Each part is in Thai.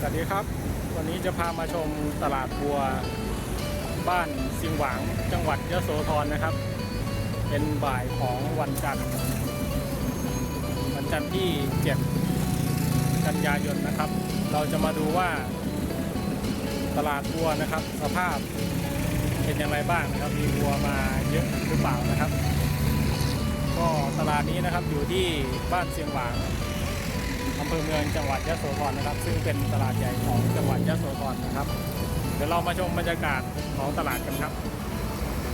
สวัสดีครับ วันนี้จะพามาชมตลาดบัวบ้านสิงหวางจังหวัดยะโสธรนะครับ เป็นบ่ายของวันจันทร์วันจันทร์ที่7กันยายนนะครับ เราจะมาดูว่าตลาดบัวนะครับ สภาพเป็นอย่างไรบ้างนะครับ มีบัวมาเยอะหรือเปล่านะครับ ก็ตลาดนี้นะครับอยู่ที่บ้านเสียงหวาง อำเภอเมืองจังหวัดยะโสธรนะครับ ซึ่งเป็นตลาดใหญ่ของจังหวัดยะโสธรนะครับ เดี๋ยวเรามาชมบรรยากาศของตลาดกันครับ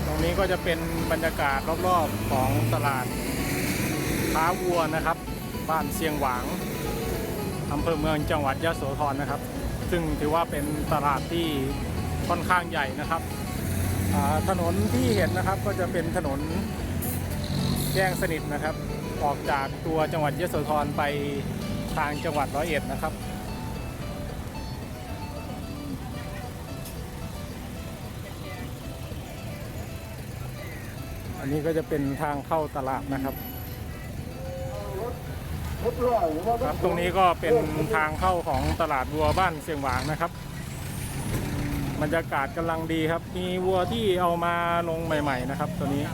ตรงนี้ก็จะเป็นบรรยากาศรอบๆของตลาดค้าวัวนะครับ บ้านเชียงหวางอำเภอเมืองจังหวัดยะโสธรนะครับ ซึ่งถือว่าเป็นตลาดที่ค่อนข้างใหญ่นะครับถนนที่เห็นนะครับก็จะเป็นถนนแจ้งสนิทนะครับ ออกจากตัวจังหวัดยะโสธรไป ทางจังหวัดร้อยเอ็ดนะครับ อันนี้ก็จะเป็นทางเข้าตลาดนะครับครับตรงนี้ก็เป็นทางเข้าของตลาดวัวบ้านเสียงหวางนะครับบรรยากาศกำลังดีครับ มีวัวที่เอามาลงใหม่ ๆ นะครับ ตัวนี้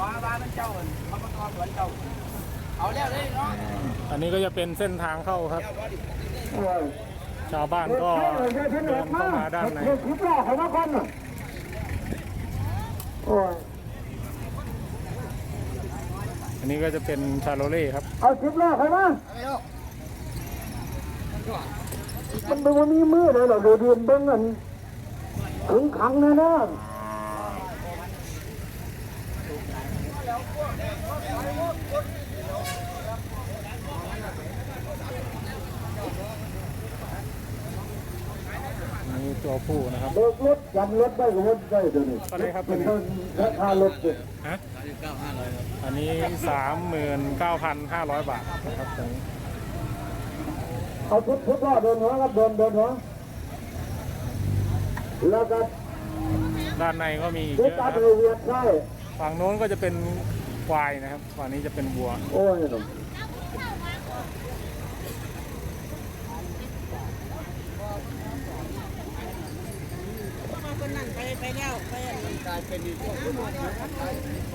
ว่าบ้านเจ้าเขามาตอนสวนเจ้า เอาแล้วเลยเนาะอันนี้ก็จะเป็นเส้นทางเข้าครับ ชาวบ้านก็เดินเข้ามาด้านในคิดว่าเขามาคนน่ะโอ้ยอันนี้ก็จะเป็นชาโรเล่ครับ เอาคิดว่าเขามามันเป็นวันนี้มือเลยเหรอเดือนเบิ้งอันถึงขังแน่แน่ อันนี้ ตัวผู้นะครับเบิกรถจำรถได้ก็รถได้เดี๋ยวนี้เท่าไหร่ครับเป็นราคารถเด็กฮะอันนี้สามหมื่นเก้าพันห้าร้อยบาทนะครับตรงนี้เอาชุดชุดว่าเดินหัวครับเดินเดินหัวแล้วก็ด้านในก็มีอีกเด็เยกอะตานะครับเดือเวียดใช่ฝั่งโน้นก็จะเป็นควายนะครับฝั่งนี้จะเป็นวัว โอ้ยหนุ่ม คนนั้นไปไปแล้วไปกลายเป็นอีกพวก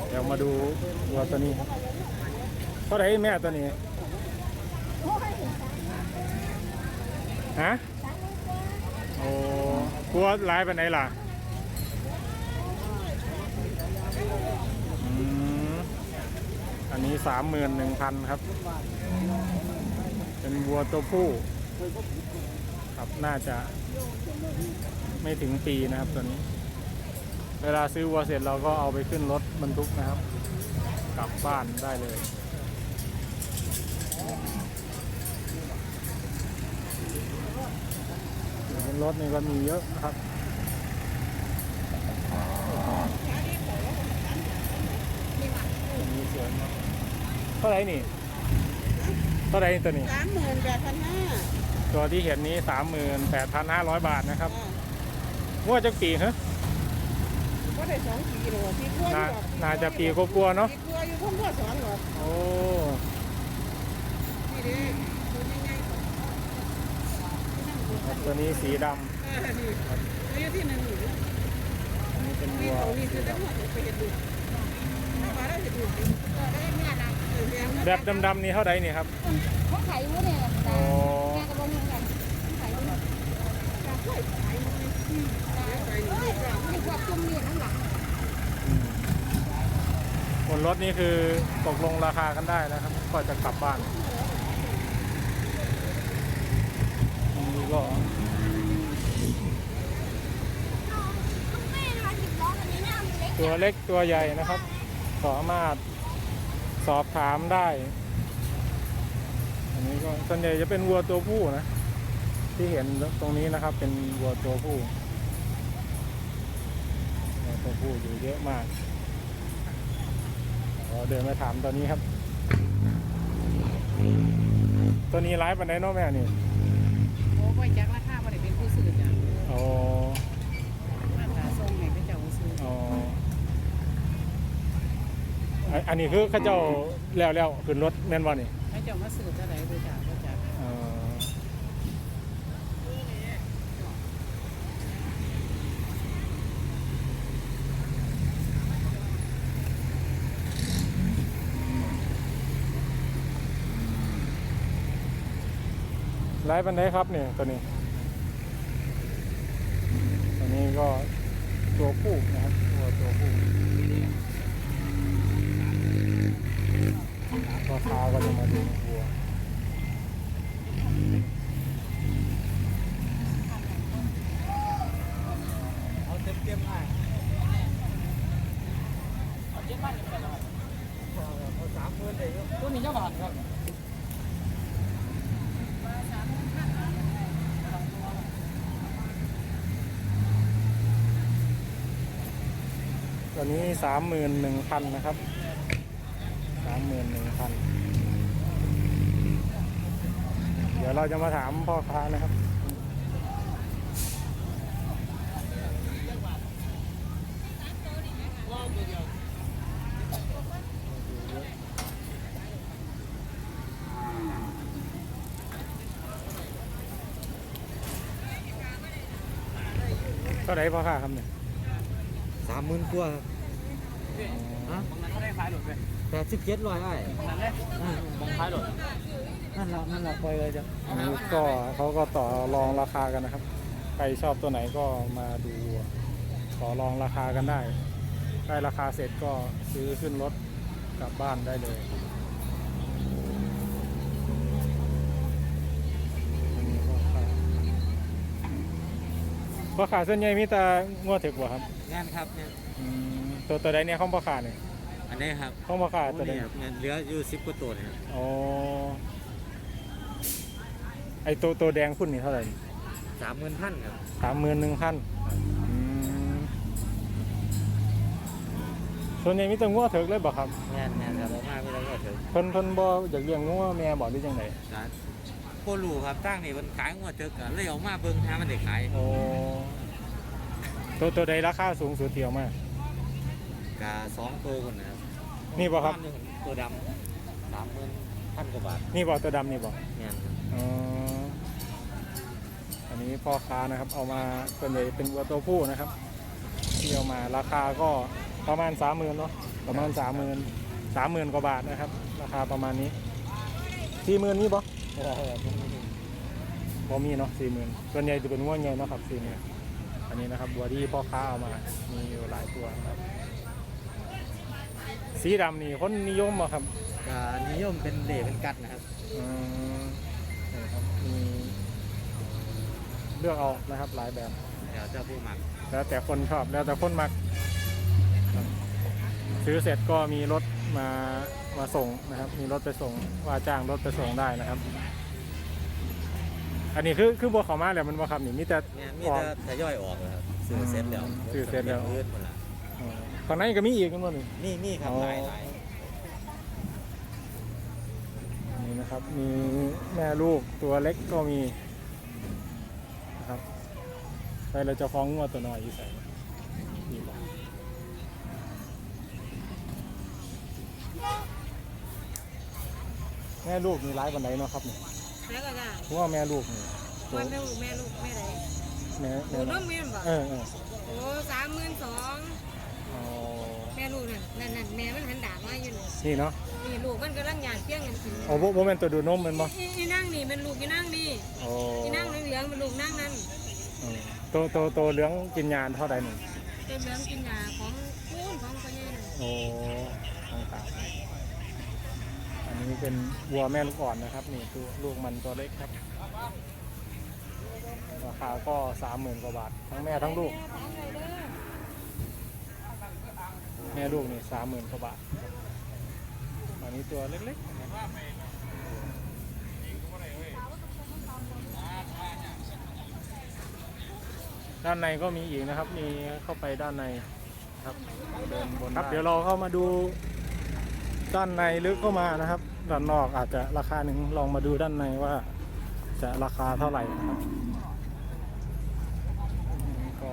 เดี๋ยวมาดูวัวตัวนี้ครับเท่าไหร่แม่ตัวนี้ฮะโอ้กลัวหลายไปไหนล่ะอืมอันนี้สามหมื่นหนึ่งพันครับ เป็นวัวตัวผู้ครับน่าจะ ไม่ถึงปีนะครับตัวนี้ เวลาซื้อวัวเสร็จเราก็เอาไปขึ้นรถบรรทุกนะครับ กลับบ้านได้เลยบนรถนี่ก็มีเยอะนะครับมีสวยมากเท่าไหร่นี่เท่าไหร่ตัวนี้สามหมื่นแปดพันห้าตัวที่เห็นนี้สามหมื่นแปดพันห้าร้อยบาทนะครับ งวดจักปีฮะก็ได้สองปีหรอปีกลัวน่าน่าจะปีกลัวๆเนาะปีกลัวอยู่พุ่งก็สองหรอโอ้นี่ดิตัวยังไงครับตัวนี้สีดำอ่านี่นี่ที่หนึ่งอยู่อันนี้เป็นนี่วัวเขานี่คือทั้งหมดไปเห็นดูมาได้เห็นดูก็ได้แม่นะเออแม่แบบดำๆนี่เท่าไหร่นี่ครับเขาขายอยู่เนี่ยโอ้ แม่ก็บอกเหมือนกันขายอยู่เนี่ย ช่วยขายมันนี่ขาย เอ้ยมีความจุ่มนี่ข้างหลัง บน รถนี่คือตกลงราคากันได้แล้วครับก็จะกลับบ้านอันนี้ก็แม่มาสิบล้อคันนี้เนี่ยมันเล็กตัวเล็กตัวใหญ่นะครับ สามารถสอบถามได้ อันนี้ก็ส่วนใหญ่จะเป็นวัวตัวผู้นะ ที่เห็นตรงนี้นะครับ เป็นวัวตัวผู้วัวตัวผู้อยู่เยอะมาก เราเดินมาถามตัวนี้ครับ ตัวนี้ร้ายปันไดเนาะแม่นี่โอ้ยจักราคาบ่ได้เป็นผู้ซื้อจ้ะอ๋อราคาส่งให้เขาเจ้าซื้ออ๋ออันอันนี้คือเข้าเจ้าแล้วแล้วขึ้นรถแม่นบ่นี่เขาเจ้ามาซื้อเท่าไหร่ดูจ้ะเขาจ้ะ อ เอ่อ ไลฟ์บันไดครับเนี่ยตัวนี้ ตัวนี้ก็ตัวผู้นะครับตัวตัวผู้ราคาก็จะมาดูวัวเอาเต็มเต็มๆให้เจ็ดพันเป็นอะไรเอาสามหมื่นได้อยู่ตัวนี้เจ้าบาทครับ ตัวนี้สามหมื่นหนึ่งพันนะครับสามหมื่นหนึ่งพันเดี๋ยวเราจะมาถามพ่อค้านะครับเท่าไหร่พ่อค้าครับเนี่ยสามหมื่นกว่าฮะ บางนั้นก็ได้ขายหลุดไป แปดสิบเจ็ดร้อยไอ้บางนั้นเลยบางขายหลุดนั่นละนั่นละปล่อยเลยจ้ะอันนี้ก็เขาก็ต่อรองราคากันนะครับ ใครชอบตัวไหนก็มาดูต่อรองราคากันได้ ได้ราคาเสร็จก็ซื้อขึ้นรถกลับบ้านได้เลยอันนี้พ่อค้าพ่อขาส่วนใหญ่มีแต่งวดถึกบ่ครับงานครับเนี่ยอืมตัวตัวใดเนี่ยของพ่อขาเนี่ย อันนี้ครับของพ่อขาตัวใดนี่ครับเนี่ยเหลืออยู่สิบกว่าตัวเนี่ยอ๋อไอตัวตัวแดงพุ่นนี่เท่าไหร่สามหมื่นพันครับสามหมื่นหนึ่งพันส่วนใหญ่มีแต่งัวเถิกเลยบ่ครับงานงานครับเอามาไม่ได้ก็เถอะเพิ่นเพิ่นบ่อยากเลี้ยงงัวแม่บ่หรือจังไดการโคลูครับตั้งนี่มันขายงวดเถอะกันเลยเออกมาเบิ่งหามันได้ขายโอ้ตัวตัวใดราคาสูงสุดเที่ยวมากกาสองตัวคนนะครับ นี่บ่ครับตัวหนึ่งตัวดำสามหมื่นพันกว่าบาทนี่บ่ตัวดำนี่บ่ งานครับอ๋อ อันนี้พ่อค้านะครับ เอามาส่วนใหญ่เป็นวัวตัวผู้นะครับ ที่เอามาราคาก็ประมาณสามหมื่นเนาะประมาณสามหมื่นสามหมื่นกว่าบาทนะครับ ราคาประมาณนี้สี่หมื่นนี่บ่บ่มีเนาะสี่หมื่นส่วนใหญ่จะเป็นงัวใหญ่เนาะครับสี่หมื่นอันนี้นะครับวัวที่พ่อค้าเอามามีอยู่หลายตัวนะครับ สีดำนี่คนนิยมบ่ครับกานิยมเป็นเหล่เป็นกัดนะครับอืมนี่ครับมีเลือกเอานะครับหลายแบบ เดี๋ยวเจ้าผู้หมักแล้วแต่คนชอบแล้วแต่คนมักครับซื้อเสร็จก็มีรถมามาส่งนะครับ มีรถไปส่งว่าจ้างรถไปส่งได้นะครับ อันนี้คือคือบัวเขามาแล้วมันบ่ครับนี่มีแต่เนี่ยมีออก แต่ทยอยออกนะครับซื้อเสร็จแล้วซื้อเสร็จแล้วอื่นหมดละอ๋อ ข้างในก็มีอีกนั่นนี่นี่นี่ครับอ๋อ หลายหลายนี่นะครับ มีแม่ลูกตัวเล็กก็มีนะครับไปเราจะฟ้องงวดตัวน้อยอยู่ใส่ดีกว่าแม่ลูกมีร้ายบันไดเนาะครับเนี่ยแล้วก็ได้เพราะว่าแม่ลูกนี่ตัววันแม่ลูกแม่ลูกแม่ไหนแม่หนูแม่น้องแม่บ่เออเออโอ้สามหมื่นสองอ๋อแม่ลูกนั่นนั่นนั่นแม่มันหันด่ามาอยู่นี่นี่เนาะนี่ลูกมันกำลังย่างเปี้ยงกันกินโอ้โหโมเมนตัวดูนมแมันบ่อีอีนั่งนี่เป็นลูกอีนั่งนี่โอ้อีนั่งเหลืองๆเป็นลูกนั่งนั่นเออตัวตัวตัวเหลืองกินยานเท่าใดหนึ่งเป็นเหลืองกินยาของคู่ของพ่อใหญ่นั่นโอ้ต่างๆอันนี้เป็นวัวแม่ลูกอ่อนนะครับ นี่ตัวลูกมันตัวเล็กครับราคาก็สามหมื่นกว่าบาททั้งแม่ทั้งลูก แม่ ลูกนี่สามหมื่นกว่าบาทครับอันนี้ตัวเล็กๆด้านในก็มีอีกนะครับ มีเข้าไปด้านในครับเดินบนครับ เดี๋ยวเราเข้ามาดูด้านในลึกเข้ามานะครับ ด้านนอกอาจจะราคาหนึ่งลองมาดูด้านในว่าจะราคาเท่าไหร่นะครับก็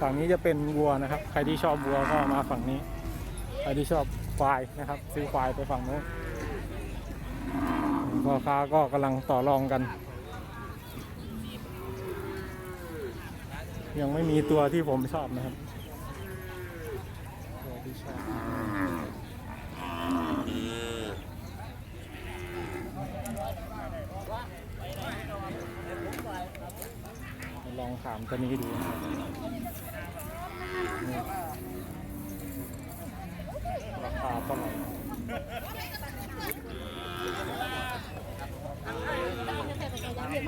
ฝั่งนี้จะเป็นวัวนะครับ ใครที่ชอบวัวก็มาฝั่งนี้ ใครที่ชอบควายนะครับ ซื้อควายไปฝั่งนู้นพ่อค้าก็กำลังต่อรองกัน ยังไม่มีตัวที่ผมชอบนะครับตัวที่ชอบลองถามตัวนี้ดูนะครับ ราคาเท่าไหร่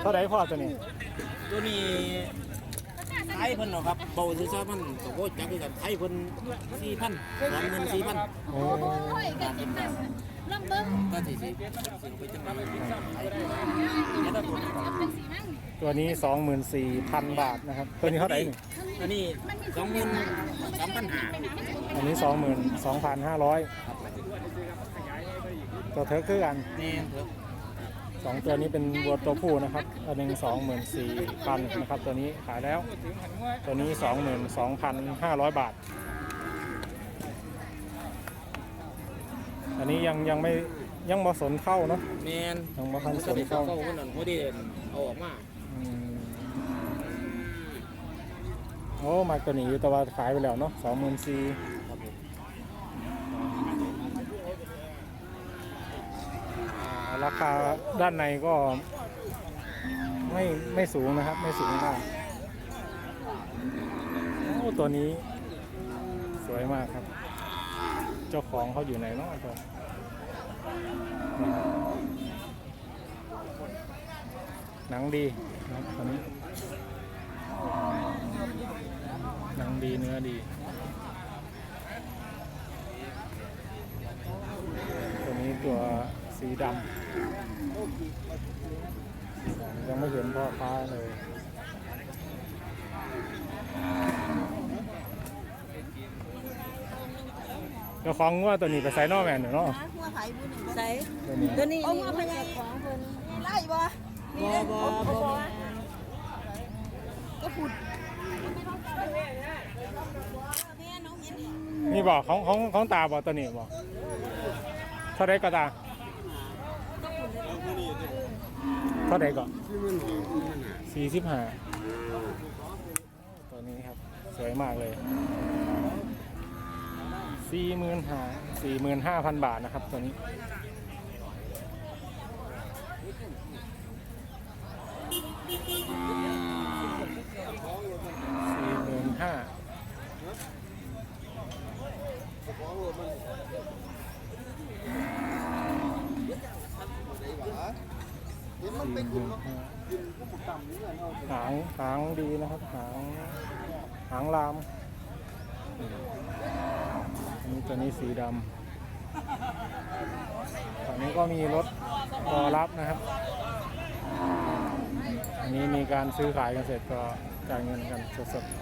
เท่าไหร่พ่อตัวนี้ตัวนี้ไทยเพิ่นเนาะครับเบาซื่อๆมันก็โคจักคือกันไทยเพิ่น4,000 24,000โอ้โอ้ยกันจิตกันลำเบิ้งก็สิสิสิเอาไปจังได๋ไทยจะเป็นสีนั่งตัวนี้24,000บาทนะครับ ตัวนี้เท่าไหร่ นี่อันนี้23,500อันนี้22,500ตัวเทิร์กคือกันแน่เถอะสองตัวนี้เป็นวัวตัวผู้นะครับ อันหนึ่งสองหมื่นสี่พันนะครับ ตัวนี้ขายแล้ว ตัวนี้สองหมื่นสองพันห้าร้อยบาท อันนี้ยังยังไม่ยังบ่สนเข้าเนาะแม่นยังบ่ทันสสวนนเข้าเข้าเพิ่นนั่นพอดีเอาออกมาอืม โอ้มาตัวนี้อยู่แต่ว่าขายไปแล้วเนาะสองหมื่นสี่ราคาด้านในก็ไม่ไม่สูงนะครับ ไม่สูงมากโอ้ตัวนี้สวยมากครับ เจ้าของเขาอยู่ไหนเนาะตัวหนังดีนะครับตัวนี้ หนังดีเนื้อดี ตัวนี้ตัวสีดำยังไม่เห็นพ่อค้าเลยเจ้าของว่าตัวนี้ไปใส่นอกแมนอยู่เนาะหัวไผ่บุญใส่ตัวนี้ตัวนี้เอามาพยายของเพิ่นไล่บ่มีเด้บ่บ่บ่ก็พูดแม่ นี่บอกของของของตาบอกตัวนี้บอกเท่าไรก็ตาเท่าไรก็สี่สิบห้าตัวนี้ครับ สวยมากเลยสี่หมื่นห้าสี่หมื่นห้าพันบาทนะครับ ตัวนี้สี่ ห้าหางหางดีนะครับหางหางลามอันนี้ตัวนี้สีดำฝั่งนี้ก็มีรถรอรับนะครับ อันนี้มีการซื้อขายกันเสร็จก็จ่ายเงินกันสดๆ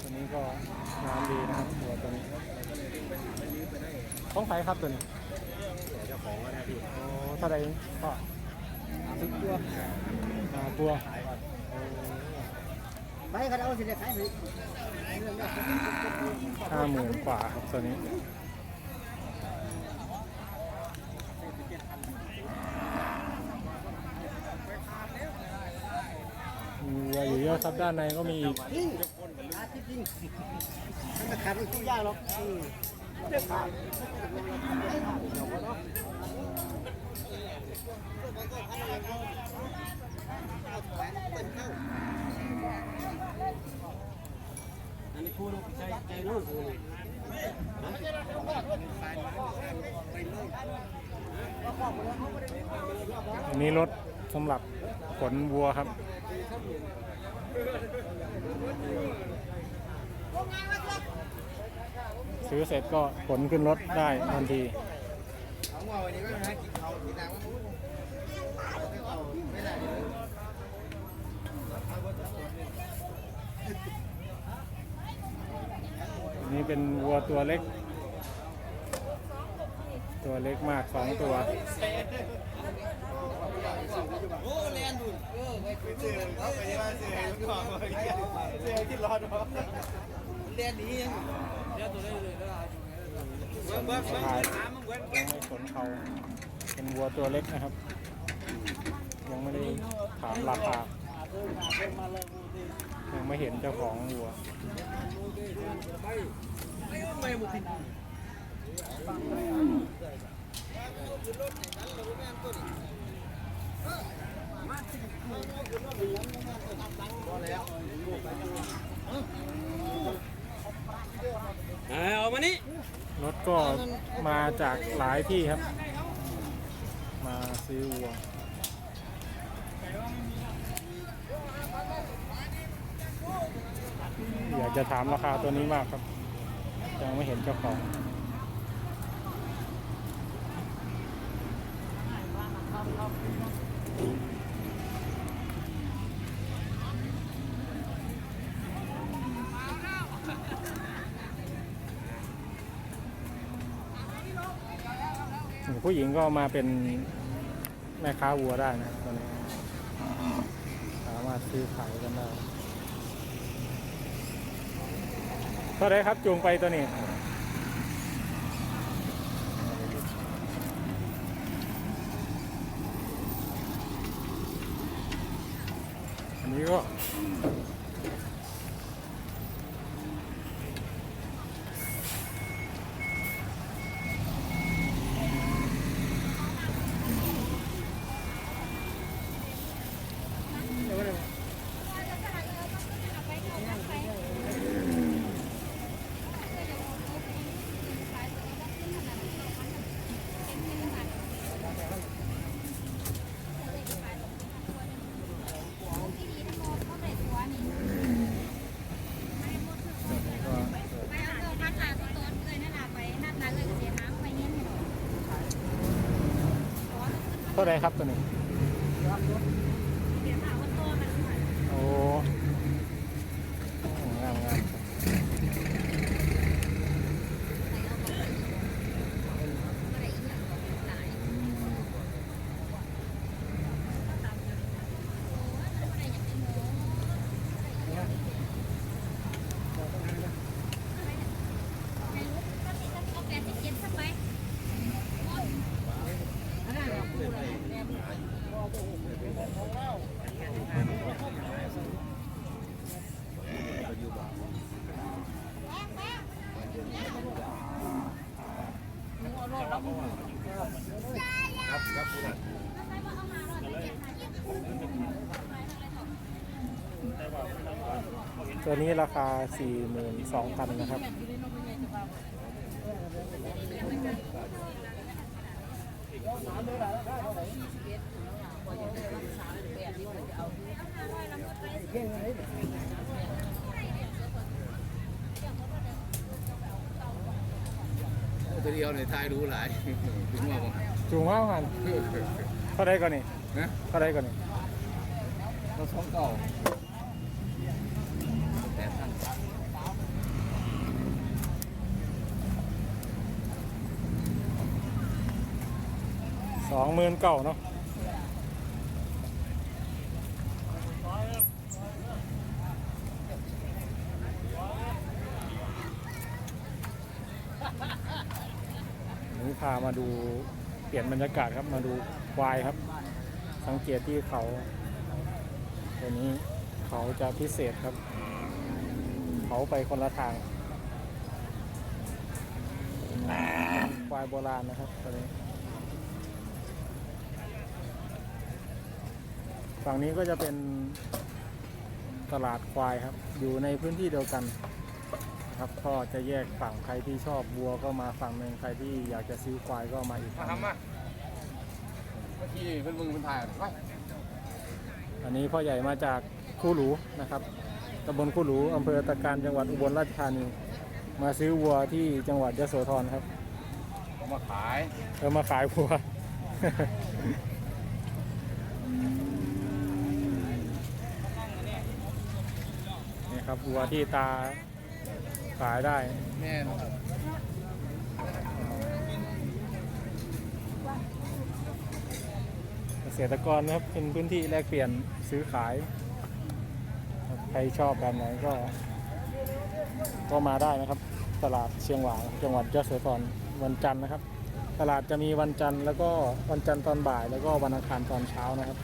ตัวนี้ก็น้ำดีนะครับตัวตัวนี้ ต้องใครครับตัวนี้เจ้าของก็ได้พี่โอ้เท่าไหรก็สิบตัวหาตัวไปคันเอาสิได้ขายไปห้าหมื่นกว่าครับตัวนี้มีวัวอยู่เยอะครับด้านในก็มีอีกจริงขาดจริงมันขาดไม่ทุกอย่างหรอก อันนี้คู่ลูกใจใจนู่นคู่อันนี้รถสำหรับขนวัวครับ ซื้อเสร็จก็ขนขึ้นรถได้ทันทีนี่เป็นวัวตัวเล็ก ตัวเล็กมากสองตัวโอ้แลนดูเออไปเจอเขาไปว่าซื้อน้องไปซื้อให้กินรอดเนาะแลนนี้ยังเดี๋ยวตัวได้เลยได้เบิ้งเบิ้งเบิ้งถามมึงเบิ้งยังไม่ขนเขาเป็นวัวตัวเล็กนะครับ ยังไม่ได้ถามราคา ยังไม่เห็นเจ้าของวัวเอามานี่ รถ ก็มาจากหลายที่ครับ มาซื้อวัวอยากจะถามราคาตัวนี้มากครับ ยังไม่เห็นเจ้าของ ผู้หญิงก็มาเป็นแม่ค้าวัวได้นะครับตอนนี้สามารถซื้อขายกันได้เท่าไรครับจูงไปตัวนี้อันนี้ก็ ไปเอาเงินพักหาตัวต้นเลยนั่นน่ะไปนัดนั้นเลยเสียน้ำไปเงี้ยหน่อย เท่าไรครับตัวนี้ เสียหาว่าตัวมันหน่อย โอ้งามงามครับ อะไรอีกอย่างหลายอะไรอย่างเป็นโมไม่รู้ก็มีสักเอาแปดสิบเจ็ดสักใบ ตัวนี้ราคา 42,000นะครับ ตัวเดียวในไทยรู้หลายถึงว่าบ่จูงว่าหันเท่าไรก่อนนี่นะเท่าไรก่อนนี่เราสองเก่าแต่ท่าน ส องหมื่นเก้าเนาะนี่พามาดูเปลี่ยนบรรยากาศครับมาดูควายครับ สังเกตที่เขาตัวนี้เขาจะพิเศษครับ เขาไปคนละทางควายโบราณนะครับตัวนี้ ฝั่งนี้ก็จะเป็นตลาดควายครับ อยู่ในพื้นที่เดียวกันนะครับก็จะแยกฝั่งใครที่ชอบวัวก็มาฝั่งหนึ่งใครที่อยากจะซื้อควายก็มาอีกมาฝั่งหนึ่งทำมาเมื่อกี้เพิ่นมึงเพิ่นถ่ายไปอันนี้พ่อใหญ่มาจากคู่หลูนะครับตำบลคู่หลูอำเภอตะการจังหวัดอุบลราชธานี มาซื้อวัวที่จังหวัดยโสธรครับเอามาขายเออมาขายวัว นี่ครับ วัวที่ตาขายได้แม่นสษตรกรนะครับเป็นพื้นที่แลกเปลี่ยนซื้อขายครับใครชอบแบบไหนก็ ก็มาได้นะครับ ตลาดเชียงหวางจังหวัดยะโสธรวันจันทร์นะครับ ตลาดจะมีวันจันทร์แล้วก็วันจันทร์ตอนบ่าย แล้วก็วันอังคารตอนเช้านะครับ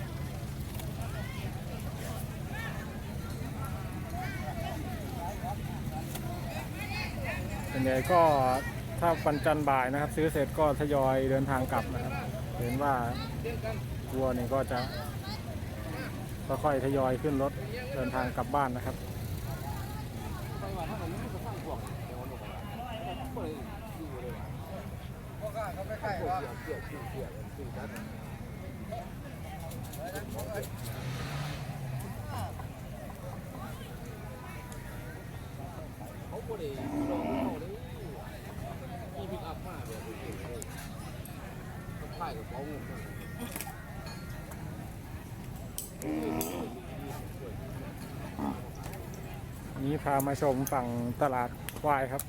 ส่วนใหญ่ก็ถ้าวันจันทร์บ่ายนะครับ ซื้อเสร็จก็ทยอยเดินทางกลับนะครับ เห็นว่าวัวนี่ก็จะค่อยๆทยอยขึ้นรถเดินทางกลับบ้านนะครับเขาบ่ได้ลงเขาเลยมีพิกอัพมาแบบนี้เลย ขาขายกับเขาเงินมานี้พามาชมฝั่งตลาดควายครับ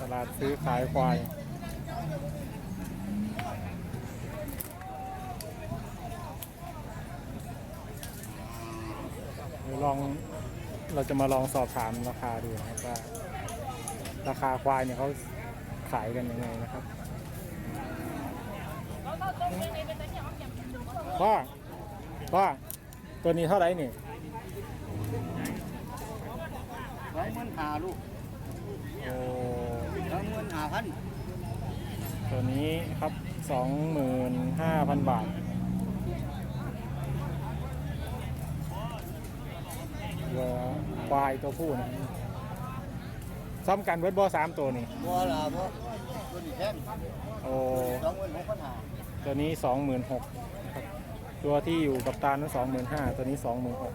ตลาดซื้อขายควายเดี๋ยวลองเราจะมาลองสอบถามราคาดูนะครับว่าราคาควายเนี่ยเขาขายกันยังไงนะครับ ว่าว่าตัวนี้เท่าไหร่นี่สองหมื่นห้าลูกโอ้สองหมื่นห้าพันตัวนี้ครับสองหมื่นห้าพันบาทเรือควายตัวผู้นะซ้ำกันเบิร์ดบอสามตัวนี่บัวละบัวตัวนี้แท่งโอ้สองหมื่นหกพันห้าตัวนี้สองหมื่นหกครับ ตัวที่อยู่กับตาลนั้นสองหมื่นห้าตัวนี้สองหมื่นหก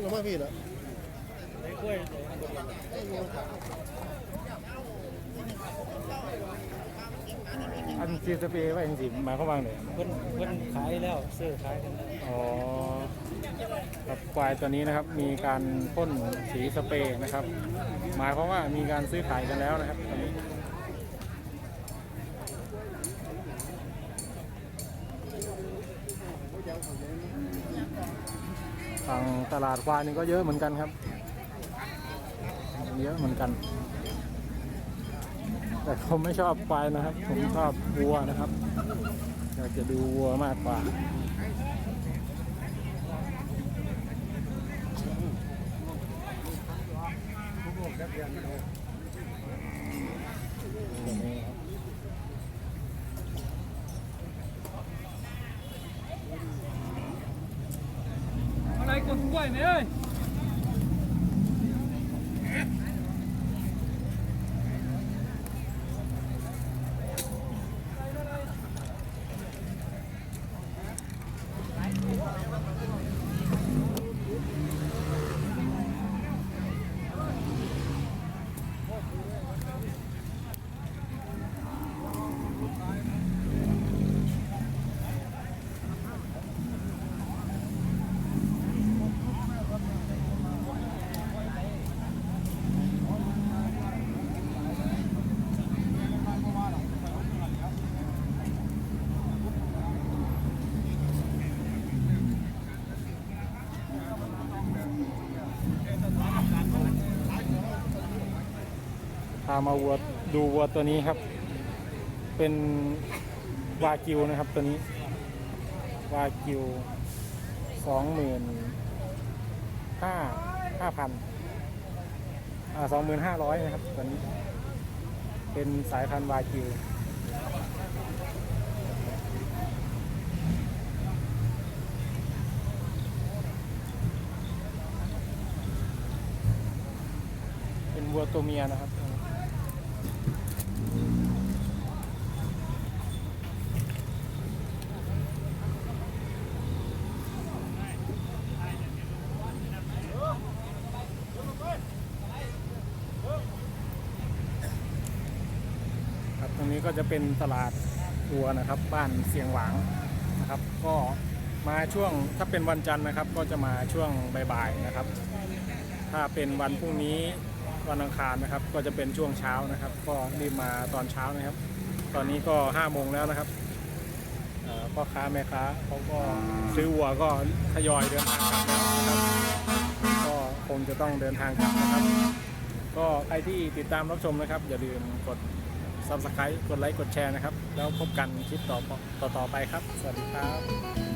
อันซีสเปรย์ว่าเองสิหมายความว่าไง เพิ่นเพิ่นขายแล้วซื้อขายกันแล้ว อ๋อครับควายตัวนี้นะครับ มีการพ่นสีสเปรย์นะครับ หมายความว่ามีการซื้อขายกันแล้วนะครับตอนนี้ฝั่งตลาดควายนี่ก็เยอะเหมือนกันครับ เยอะเหมือนกัน แต่ผมไม่ชอบควายนะครับ ผมชอบวัวนะครับอยากจะดูวัวมากกว่า Yeah, no. มาวัวดูวัวตัวนี้ครับ เป็นวากิวนะครับตัวนี้วากิวสองหมื่นห้าห้าพันอ่าสองหมื่นห้าร้อยนะครับตัวนี้ เป็นสายพันธุ์วากิวเป็นวัวตัวเมียนะครับ ก็จะ เป็นตลาดวัวนะครับ บ้านเสียงหวางนะครับ ก็มาช่วงถ้าเป็นวันจันทร์นะครับ ก็จะมาช่วงบ่ายๆนะครับ ถ้าเป็นวันพรุ่งนี้วันอังคารนะครับ ก็จะเป็นช่วงเช้านะครับ ก็รีบมาตอนเช้านะครับ ตอนนี้ก็ห้าโมงแล้วนะครับพ่อค้าแม่ค้าเขาก็ซื้อวัวก็ทยอยเดินทางกลับแล้วนะครับก็คงจะต้องเดินทางกลับนะครับ ก็ใครที่ติดตามรับชมนะครับ อย่าลืมกด ซับสไครต์กดไลค์กดแชร์นะครับ แล้วพบกันคลิปต่อต่อต่อไปครับ สวัสดีครับ